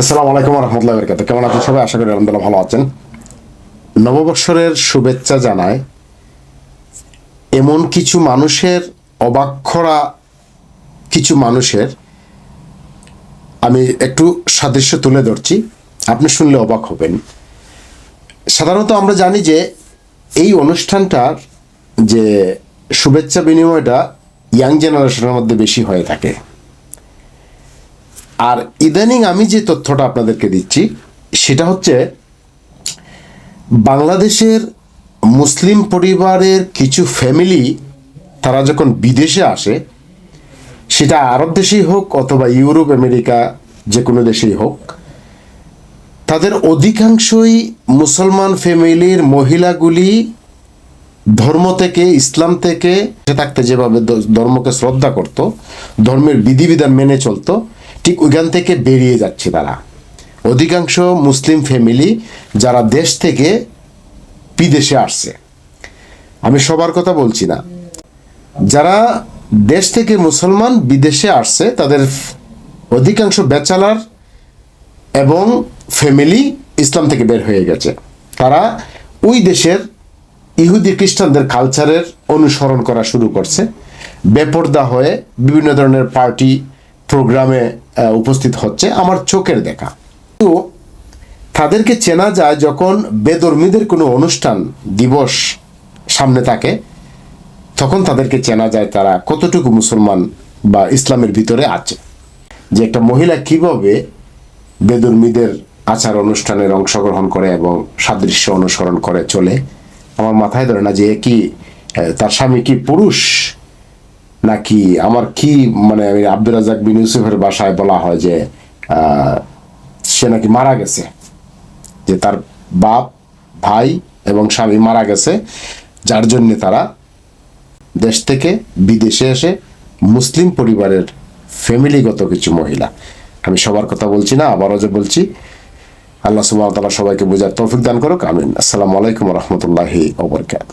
আসসালামু আলাইকুম রহমতুল্লাহ বরকাত কেমন আছেন সবাই? আশা করি আলহামদুলিল্লাহ ভালো আছেন। নববৎসরের শুভেচ্ছা জানায় এমন কিছু মানুষের, অবাক করা কিছু মানুষের আমি একটু সাদৃশ্য তুলে ধরছি। আপনি শুনলে অবাক হবেন। সাধারণত আমরা জানি যে এই অনুষ্ঠানটার যে শুভেচ্ছা বিনিময়টা ইয়াং জেনারেশনের মধ্যে বেশি হয়ে থাকে। আর ইদানিং আমি যে তথ্যটা আপনাদেরকে দিচ্ছি, সেটা হচ্ছে বাংলাদেশের মুসলিম পরিবারের কিছু ফ্যামিলি, তারা যখন বিদেশে আসে, সেটা আরব দেশেই হোক অথবা ইউরোপ, আমেরিকা, যে কোনো দেশেই হোক, তাদের অধিকাংশই মুসলমান ফ্যামিলির মহিলাগুলি ধর্ম থেকে, ইসলাম থেকে থাকতে যেভাবে ধর্মকে শ্রদ্ধা করত, ধর্মের বিধিবিধান মেনে চলতো ঠিক ওইখান থেকে বেরিয়ে যাচ্ছে তারা। অধিকাংশ মুসলিম ফ্যামিলি যারা দেশ থেকে বিদেশে আসছে। আমি সবার কথা বলছি না। যারা দেশ থেকে মুসলমান বিদেশে আসছে, তাদের অধিকাংশ ব্যাচালার এবং ফ্যামিলি ইসলাম থেকে বের হয়ে গেছে। তারা ওই দেশের ইহুদি খ্রিস্টানদের কালচারের অনুসরণ করা শুরু করছে। বেপর্দা হয়ে বিভিন্ন ধরনের পার্টি প্রোগ্রামে উপস্থিত হচ্ছে আমার চোখের দেখা। তো তাদেরকে চেনা যায় যখন বেদর্মীদের কোনো অনুষ্ঠান, দিবস সামনে থাকে, তখন তাদেরকে চেনা যায় তারা কতটুকু মুসলমান বা ইসলামের ভিতরে আছে। যে একটা মহিলা কীভাবে বেদর্মীদের আচার অনুষ্ঠানের অংশগ্রহণ করে এবং সাদৃশ্য অনুসরণ করে চলে, আমার মাথায় ধরে না যে কি তার স্বামী কি পুরুষ? নাকি আমার কি মানে আব্দুল রাজাক বিন ইউসুফের বাসায় বলা হয় যে সে নাকি মারা গেছে? যে তার বাপ, ভাই এবং স্বামী মারা গেছে, যার জন্য তারা দেশ থেকে বিদেশে এসে মুসলিম পরিবারের ফ্যামিলিগত কিছু মহিলা। আমি সবার কথা বলছি না, আবারও যে বলছি, আল্লাহ সুবাহ তালা সবাইকে বোঝার তৌফিক দান করুক, আমিন। আসসালামু আলাইকুম রহমতুল্লাহি ওবরকাত